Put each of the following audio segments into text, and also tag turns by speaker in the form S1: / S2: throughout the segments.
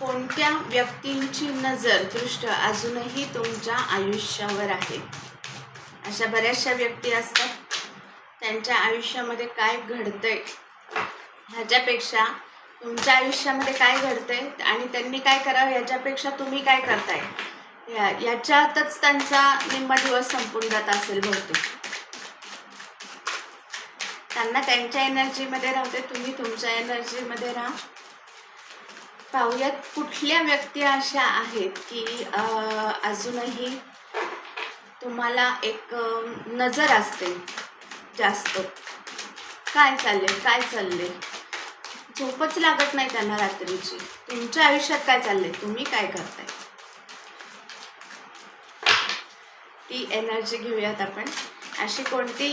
S1: कोणत्या व्यक्तींची नजर दृष्ट अजूनही तुमच्या आयुष्यावर आहे? अशा बऱ्याचशा व्यक्ती असतात त्यांच्या आयुष्यामध्ये काय घडतंय? ह्याच्यापेक्षा तुमच्या आयुष्यामध्ये काय घडतंय आणि त्यांनी काय करावं याच्यापेक्षा तुम्ही काय करताय? या याच्यातच त्यांचा निम्मा दिवस संपून जात असेल बहुतेक. त्यांना त्यांच्या एनर्जीमध्ये राहते तुम्ही तुमच्या एनर्जीमध्ये राहा. पाहुयात कुठल्या व्यक्ती अशा आहेत की अजूनही तुम्हाला एक नजर असते जास्त? काय चाललंय? काय चाललंय? झोपच लागत नाही त्यांना रात्रीची. तुमच्या आयुष्यात काय चाललंय? तुम्ही काय करताय? ती एनर्जी घेऊयात आपण. अशी कोणती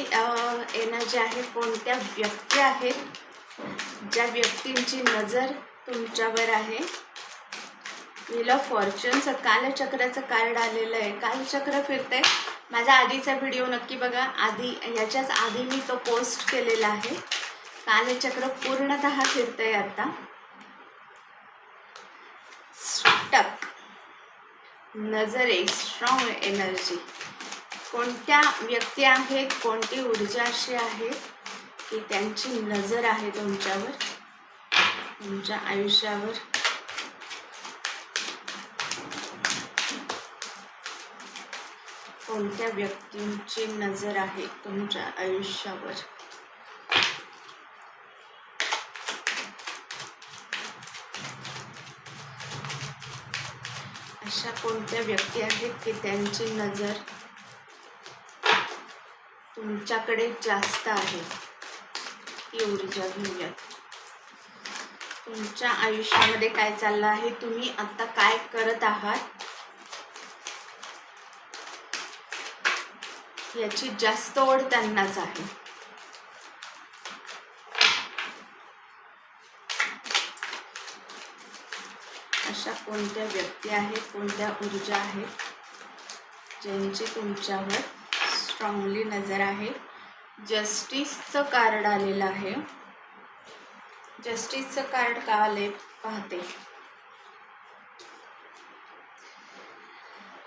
S1: एनर्जी आहे कोणत्या व्यक्ती आहेत ज्या व्यक्तींची नजर तुमच्यावर आहे. व्हील ऑफ फॉर्च्युनचं कालचक्राचं कार्ड आलेलं आहे. कालचक्र फिरते माझा आधीचा व्हिडिओ नक्की बघा. आधी याच्याच आधी मी तो पोस्ट केलेला आहे. कालचक्र पूर्णतः फिरतंय आता. स्टक नजर एक स्ट्रॉंग एनर्जी कोणत्या व्यक्ती आहेत कोणती ऊर्जा अशी आहे की त्यांची नजर आहे तुमच्यावर? तुमच्या आयुष्यावर. कोणत्या व्यक्तींची नजर आहे तुमच्या आयुष्यावर? अशा कोणत्या व्यक्ती आहेत की त्यांची नजर तुमच्याकडे जास्त आहे? ती ऊर्जा घेऊयात. तुमच्या आयुष्यामध्ये काय चाललं आहे? तुम्ही आता काय करत आहात? याची जास्त ओढ त्यांनाच आहे. अशा कोणत्या व्यक्ती आहेत कोणत्या ऊर्जा आहेत ज्यांची तुमच्यावर स्ट्रॉंगली नजर आहे? जस्टिसचं कार्ड आलेलं आहे. जस्टिसचं कार्ड का आले पाहते.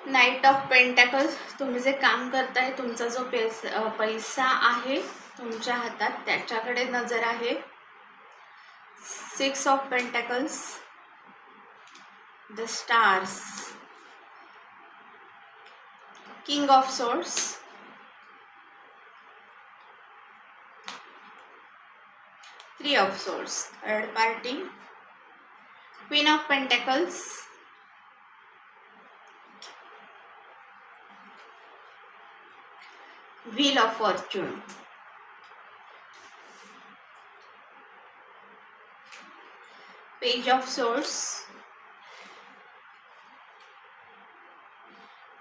S1: नाईट ऑफ पेंटॅकल तुम्ही जे काम करताय तुमचा जो पेस पैसा आहे तुमच्या हातात त्याच्याकडे नजर आहे. Six of pentacles the stars king of swords Three of Swords, third party. Queen of Pentacles. Wheel of Fortune. Page of Swords.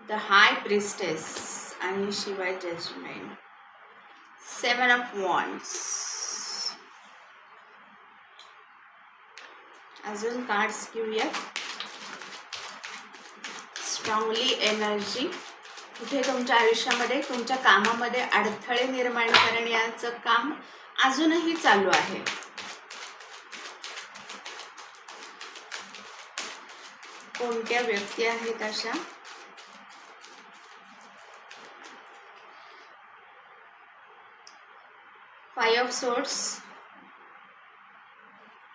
S1: The High Priestess and Shiva Judgment. Seven of Wands. अजून cards घेऊयात. Strongly energy कुठे तुमच्या आयुष्यामध्ये तुमच्या कामामध्ये अडथळे निर्माण करण्याचं काम अजूनही चालू आहे. कोणत्या व्यक्ती आहेत अशा? Five of swords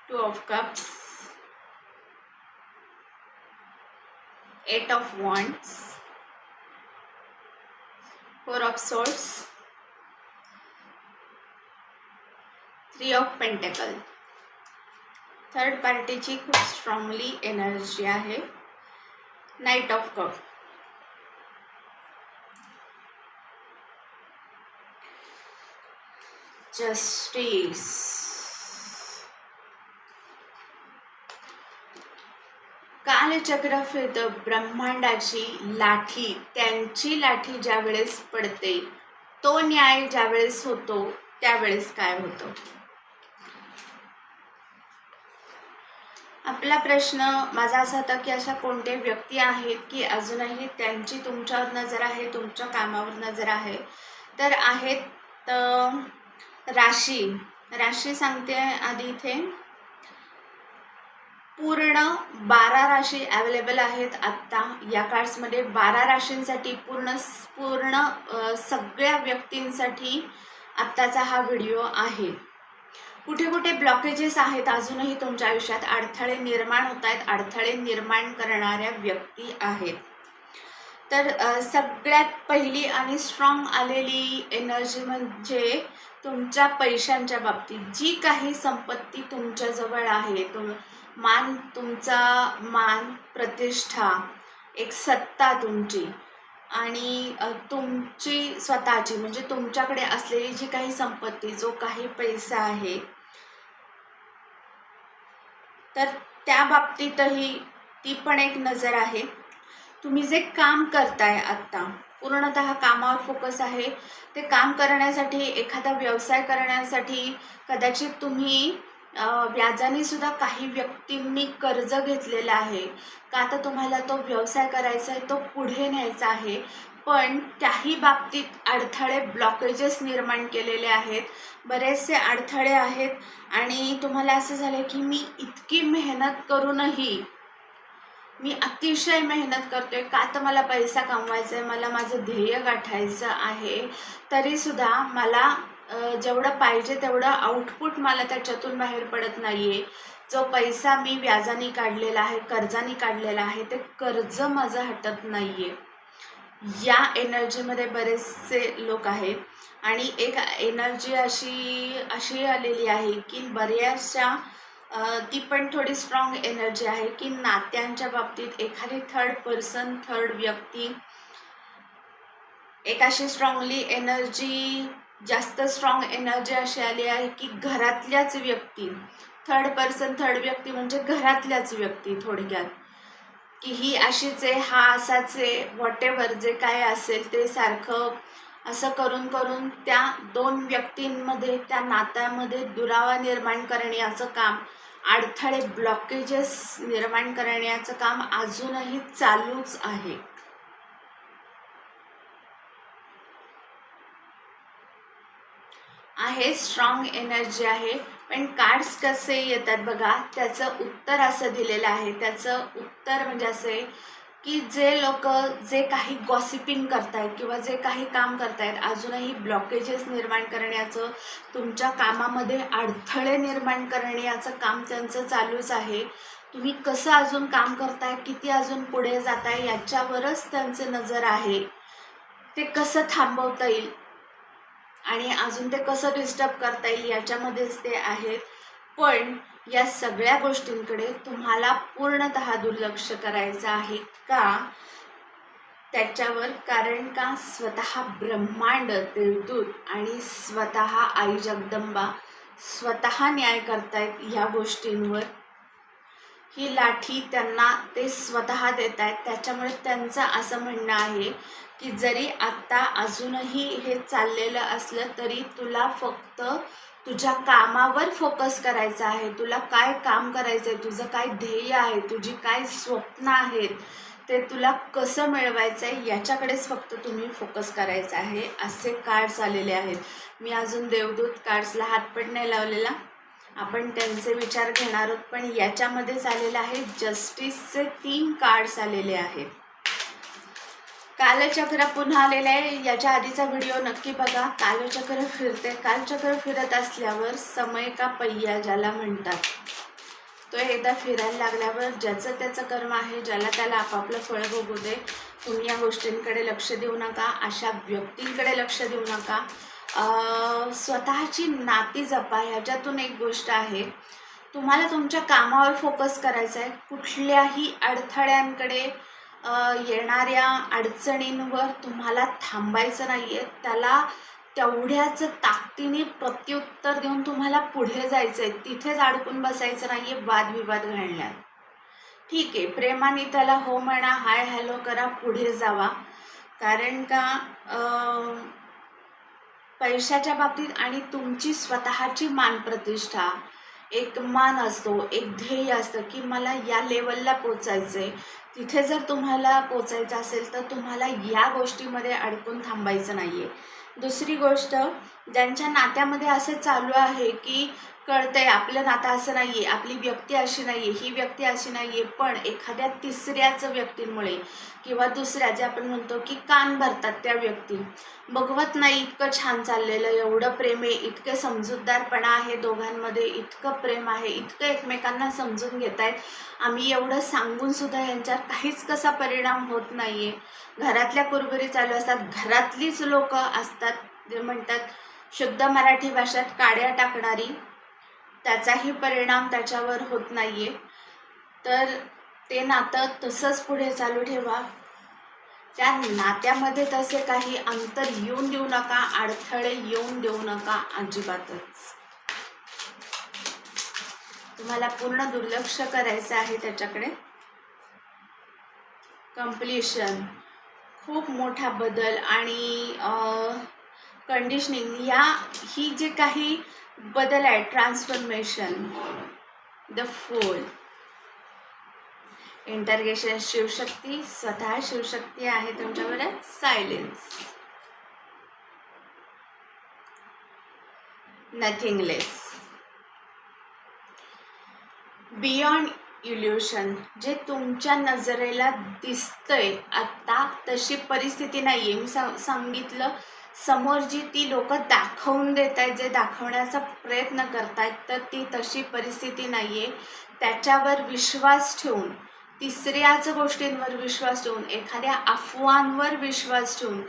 S1: two of cups eight of wands four of swords three of pentacle third पार्टीची खूप स्ट्रॉंगली एनर्जी आहे नाईट ऑफ कप जस्टिस कालचक्र फिरतं ब्रह्मांडाची लाठी त्यांची लाठी ज्या वेळेस पडते तो न्याय ज्या वेळेस होतो त्यावेळेस काय होतं? आपला प्रश्न माझा असा होता की अशा कोणत्या व्यक्ती आहेत की अजूनही त्यांची तुमच्यावर नजर आहे तुमच्या कामावर नजर आहे? तर आहेत राशी. राशी सांगते आधी इथे. पूर्ण बारा राशी अवेलेबल आहेत आत्ता. या कार्ड्समध्ये बारा राशींसाठी पूर्ण पूर्ण सगळ्या व्यक्तींसाठी आत्ताचा हा व्हिडिओ आहे. कुठे कुठे ब्लॉकेजेस आहेत अजूनही तुमच्या आयुष्यात? अडथळे निर्माण होत आहेत. अडथळे निर्माण करणाऱ्या व्यक्ती आहेत. तर सगळ्यात पहिली आणि स्ट्रॉंग आलेली एनर्जी म्हणजे तुमच्या पैशांच्या बाबतीत जी काही संपत्ती तुमच्याजवळ आहे तुम मान तुमचा मान प्रतिष्ठा एक सत्ता तुमची आणि तुमची स्वतःची म्हणजे तुमच्याकडे असलेली जी काही संपत्ती जो काही पैसा आहे तर त्या बाबतीतही ती पण एक नजर आहे. तुम्ही जे काम करताय आत्ता पूर्णतः कामावर फोकस आहे. ते काम करण्यासाठी एखादा व्यवसाय करण्यासाठी कदाचित तुम्ही व्याजाने सुद्धा काही व्यक्तींनी कर्ज घेतलेलं आहे. का आता तुम्हाला तो व्यवसाय करायचा आहे तो पुढे न्यायचा आहे. पण त्याही बाबतीत अडथळे ब्लॉकेजेस निर्माण केलेले आहेत. बरेचसे अडथळे आहेत. आणि तुम्हाला असं झालं की मी इतकी मेहनत करूनही मी अतिशय मेहनत करतोय. का तर मला पैसा कमवायचा आहे मला माझं ध्येय गाठायचं आहे. तरीसुद्धा मला जेवढं पाहिजे तेवढं आउटपुट मला त्याच्यातून बाहेर पडत नाही आहे जो पैसा मी व्याजाने काढलेला आहे कर्जाने काढलेला आहे ते कर्ज माझं हटत नाही आहे या एनर्जीमध्ये बरेचसे लोक आहेत. आणि एक एनर्जी अशी अशी आलेली आहे की बऱ्याचशा ती पण थोडी स्ट्रॉंग एनर्जी आहे की नात्यांच्या बाबतीत एखादी थर्ड पर्सन थर्ड व्यक्ती एक अशी स्ट्रॉंगली एनर्जी जास्त स्ट्रॉंग एनर्जी अशी आली आहे की घरातल्याच व्यक्ती थर्ड पर्सन थर्ड व्यक्ती म्हणजे घरातल्याच व्यक्ती थोडक्यात. की ही अशीच आहे हा असाच आहे वॉट एव्हर जे काय असेल ते सारखं असं करून करून त्या दोन व्यक्तींमध्ये त्या नात्यामध्ये दुरावा निर्माण करण्याचं काम अडथळे ब्लॉकेजेस निर्माण करण्याचं काम अजूनही चालूच आहे. आहे स्ट्रॉंग एनर्जी आहे पण कार्ड्स कसे येतात बघा त्याचं उत्तर असं दिलेलं आहे. त्याचं उत्तर म्हणजे असं आहे की जे लोक जे काही गॉसिपिंग करतायत किंवा जे काही काम करतायत अजूनही ब्लॉकेजेस निर्माण करण्याचं तुमच्या कामामध्ये अडथळे निर्माण करण्याचं काम त्यांचं चालूच आहे. तुम्ही कसं अजून काम करताय किती अजून पुढे जाताय याच्यावरच त्यांचे नजर आहे. ते कसं थांबवता येईल? आणि अजून ते कसं डिस्टर्ब करता येईल याच्यामध्येच ते आहेत. पण या सगळ्या गोष्टींकडे तुम्हाला पूर्णतः दुर्लक्ष करायचं आहे का? त्याच्यावर कारण का स्वतः ब्रह्मांड देवदूत आणि स्वतः आई जगदंबा स्वतः न्याय करतायत ह्या गोष्टींवर? ही लाठी त्यांना ते स्वतः देत आहेत त्याच्यामुळे त्यांचं असं म्हणणं आहे की जरी आत्ता अजूनही हे चाललेलं असलं तरी तुला फक्त तुझ्या कामावर फोकस करायचा आहे. तुला काय काम करायचं आहे तुझं काय ध्येय आहे? तुझी काय स्वप्न आहेत? ते तुला कसं मिळवायचं आहे याच्याकडेच फक्त तुम्ही फोकस करायचं आहे. असे कार्ड्स आलेले आहेत. मी अजून देवदूत कार्ड्सला हात पण नाही लावलेला. आपण त्यांचे विचार घेणार आहोत. पण याच्यामध्येच आलेलं आहे. जस्टिसचे तीन कार्ड्स आलेले आहेत. कालचक्र पुन्हा आलेलं आहे. याच्या आधीचा व्हिडिओ नक्की बघा. कालचक्र फिरते. कालचक्र फिरत असल्यावर समय का पहिया ज्याला म्हणतात. तो एकदा फिरायला लागल्यावर ज्याचं त्याचं कर्म आहे ज्याला त्याला आपापलं फळ भोगू दे तुम्ही या गोष्टींकडे लक्ष देऊ नका. अशा व्यक्तींकडे लक्ष देऊ नका. स्वतःची नाती जपा. ह्याच्यातून एक गोष्ट आहे. तुम्हाला तुमच्या कामावर फोकस करायचा आहे कुठल्याही अडथळ्यांकडे येणाऱ्या अडचणींवर तुम्हाला थांबायचं नाही आहे त्याला तेवढ्याच ताकदीने प्रत्युत्तर देऊन तुम्हाला पुढे जायचं आहे तिथेच अडकून बसायचं नाही आहे वादविवाद घालण्यात ठीक आहे प्रेमाने त्याला हो म्हणा हाय हॅलो करा पुढे जावा. कारण का पैशाच्या बाबतीत आणि तुमची स्वतःची मानप्रतिष्ठा एक मान असतो एक ध्येय असतं की मला या लेवलला पोचायचं आहे तिथे जर तुम्हाला पोचायचं असेल तर तुम्हाला या गोष्टीमध्ये अडकून थांबायचं नाही आहे दुसरी गोष्ट ज्यांच्या नात्यामध्ये असं चालू आहे की कळतंय आपलं नातं असं नाही आहे आपली व्यक्ती अशी नाही आहे ही व्यक्ती अशी नाही आहे पण एखाद्या तिसऱ्याच व्यक्तींमुळे किंवा दुसऱ्या जे आपण म्हणतो की कान भरतात त्या व्यक्ती. बघवत नाही इतकं छान चाललेलं एवढं प्रेम आहे इतके समजूतदारपणा आहे दोघांमध्ये इतकं प्रेम आहे इतकं एकमेकांना समजून घेत आहेत आम्ही एवढं सांगून सुद्धा यांच्यावर काहीच कसा परिणाम होत नाही आहे घरातल्या कुरबुरी चालू असतात घरातलीच लोक असतात जे म्हणतात शुद्ध मराठी भाषेत काड्या टाकणारी त्याचाही परिणाम त्याच्यावर होत नाही आहे तर ते नातं तसंच पुढे चालू ठेवा. त्या नात्यामध्ये तसे काही अंतर येऊन देऊ नका अडथळे येऊन देऊ नका अजिबातच. तुम्हाला पूर्ण दुर्लक्ष करायचं आहे त्याच्याकडे. कम्प्लिशन खूप मोठा बदल आणि कंडिशनिंग या ही जे काही बदल आहे transformation the full integration Shivshakti स्वतः शिवशक्ती आहे तुमच्याकडे सायलेन्स नथिंगलेस बियॉन्ड इल्युशन जे तुमच्या नजरेला दिसतंय आत्ता तशी परिस्थिती नाही आहे मी सांगितलं समोर जी ती लोक दाखवून देत आहेत जे दाखवण्याचा प्रयत्न करतायत तर ती तशी परिस्थिती नाही आहे त्याच्यावर विश्वास ठेवून तिसऱ्याच गोष्टींवर विश्वास ठेवून एखाद्या अफवांवर विश्वास ठेवून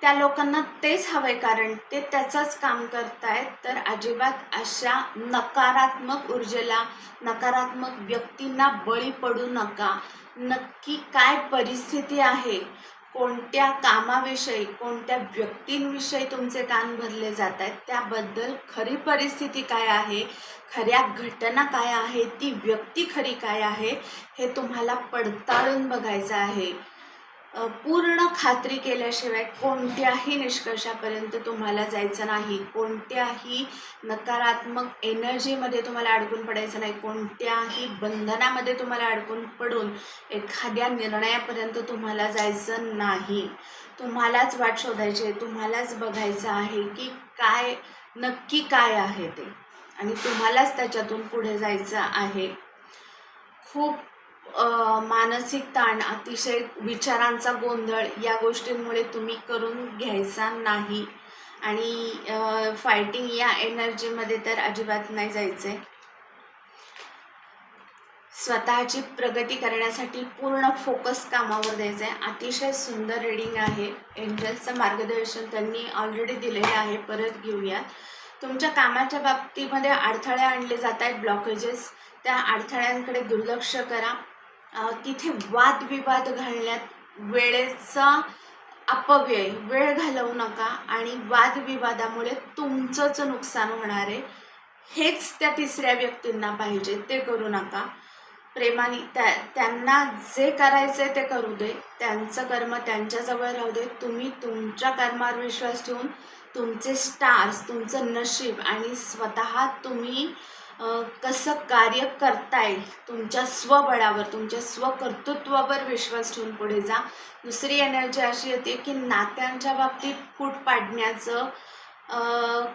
S1: त्या लोकांना तेच हवंय कारण ते त्याचंच काम करतायत. तर अजिबात अशा नकारात्मक ऊर्जेला नकारात्मक व्यक्तींना बळी पडू नका. नक्की काय परिस्थिती आहे? कोणत्या कामाविषयी कोणत्या व्यक्तींविषयी तुमचे कान भरले जात आहेत त्याबद्दल खरी परिस्थिती काय आहे खऱ्या घटना काय आहे ती व्यक्ती खरी काय आहे हे तुम्हाला पडताळून बघायचं आहे. पूर्ण खात्री केल्याशिवाय कोणत्याही निष्कर्षापर्यंत तुम्हाला जायचं नाही. कोणत्याही नकारात्मक एनर्जीमध्ये तुम्हाला अडकून पडायचं नाही. कोणत्याही बंधनामध्ये तुम्हाला अडकून पडून एखाद्या निर्णयापर्यंत तुम्हाला जायचं नाही. तुम्हालाच वाट शोधायची आहे. तुम्हालाच बघायचं आहे की काय नक्की काय आहे ते. आणि तुम्हालाच त्याच्यातून पुढे जायचं आहे. खूप मानसिक ताण अतिशय विचारांचा गोंधळ या गोष्टींमुळे तुम्ही करून घ्यायचा नाही. आणि फायटिंग या एनर्जीमध्ये तर अजिबात नाही जायचे स्वतःची प्रगती करण्यासाठी पूर्ण फोकस कामावर द्यायचं आहे अतिशय सुंदर रिडिंग आहे. एंजल्सचं मार्गदर्शन त्यांनी ऑलरेडी दिलेले आहे. परत घेऊयात तुमच्या कामाच्या बाबतीमध्ये अडथळे आणले जात आहेत ब्लॉकेजेस त्या अडथळ्यांकडे दुर्लक्ष करा. तिथे वादविवाद घालण्यात वेळेचा अपव्यय वेळ घालवू नका आणि वादविवादामुळे तुमचंच नुकसान होणार आहे. हेच त्या तिसऱ्या व्यक्तींना पाहिजे ते करू नका. प्रेमाने त्या त्यांना जे करायचं आहे ते करू दे. त्यांचं कर्म त्यांच्याजवळ राहू दे. तुम्ही तुमच्या कर्मावर विश्वास ठेवून तुमचे स्टार्स तुमचं नशीब आणि स्वतः तुम्ही कसं कार्य करता येईल? तुमच्या स्वबळावर तुमच्या स्वकर्तृत्वावर विश्वास ठेवून पुढे जा. दुसरी एनर्जी अशी येते की नात्यांच्या बाबतीत फूट पाडण्याचं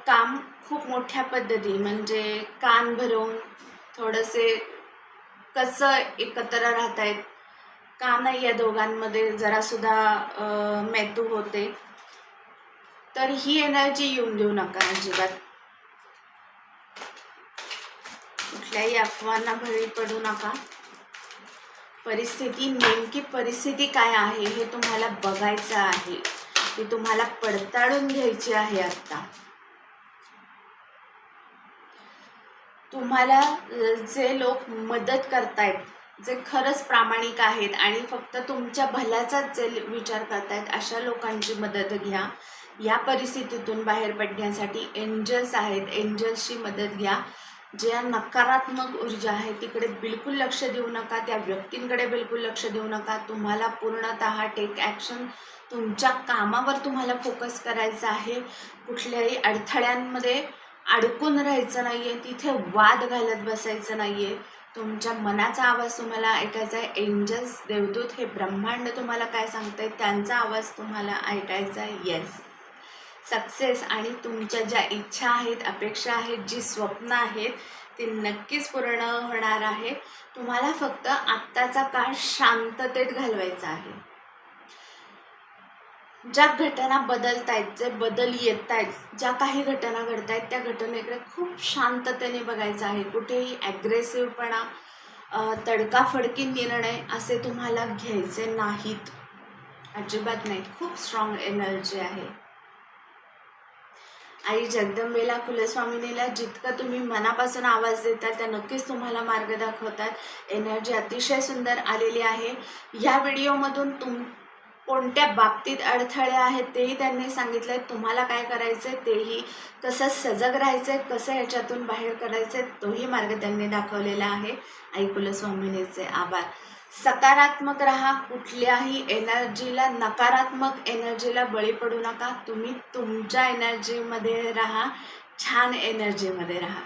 S1: काम खूप मोठ्या पद्धती म्हणजे कान भरवून थोडंसे कसं एकत्र राहत आहेत का नाही या दोघांमध्ये जरासुद्धा मेतू होते? तर ही एनर्जी येऊन देऊ नका अजिबात. कुठल्याही अफवांना बळी पडू नका. परिस्थिती नेमकी परिस्थिती काय आहे हे तुम्हाला बघायचं आहे. ती तुम्हाला पडताळून घ्यायची आहे आता तुम्हाला जे लोक मदत करतायत जे खरंच प्रामाणिक आहेत आणि फक्त तुमच्या भल्याचाच जे विचार करतायत अशा लोकांची मदत घ्या. या परिस्थितीतून बाहेर पडण्यासाठी एंजल्स आहेत. एंजल्सची मदत घ्या. ज्या नकारात्मक ऊर्जा आहे तिकडे बिलकुल लक्ष देऊ नका त्या व्यक्तींकडे बिलकुल लक्ष देऊ नका. तुम्हाला पूर्णतः टेक ॲक्शन तुमच्या कामावर तुम्हाला फोकस करायचा आहे. कुठल्याही अडथळ्यांमध्ये अडकून राहायचं नाही आहे तिथे वाद घालत बसायचं नाही आहे तुमच्या मनाचा आवाज तुम्हाला ऐकायचा आहे. एंजल्स देवदूत हे ब्रह्मांड तुम्हाला काय सांगत आहे त्यांचा आवाज तुम्हाला ऐकायचा आहे. येस सक्सेस आणि तुमच्या ज्या इच्छा आहेत अपेक्षा आहेत जी स्वप्न आहेत ती नक्कीच पूर्ण होणार आहे. तुम्हाला फक्त आत्ताचा काळ शांततेत घालवायचा आहे. ज्या घटना बदलत आहेत जे बदल येत आहेत ज्या काही घटना घडत आहेत त्या घटनेकडे खूप शांततेने बघायचं आहे. कुठेही ॲग्रेसिव्हपणा तडकाफडकी निर्णय असे तुम्हाला घ्यायचे नाहीत. अजिबात नाहीत. खूप स्ट्रॉंग एनर्जी आहे. आई जगदंबेला कुलस्वामिनीला जितकं तुम्ही मनापासून आवाज देता त्या नक्कीच तुम्हाला मार्ग दाखवतात. एनर्जी अतिशय सुंदर आलेली आहे. या व्हिडिओमधून तुम कोणत्या बाबतीत अडथळे आहेत तेही त्यांनी सांगितलं आहे तुम्हाला काय करायचं आहे तेही कसं सजग राहायचं आहे कसं याच्यातून बाहेर करायचं आहे तोही मार्ग त्यांनी दाखवलेला आहे. आई कुलस्वामिनीचे आभार. सकारात्मक राहा कुठल्याही एनर्जीला नकारात्मक एनर्जीला बळी पडू नका. तुम्ही तुमच्या एनर्जीमध्ये राहा छान एनर्जीमध्ये राहा.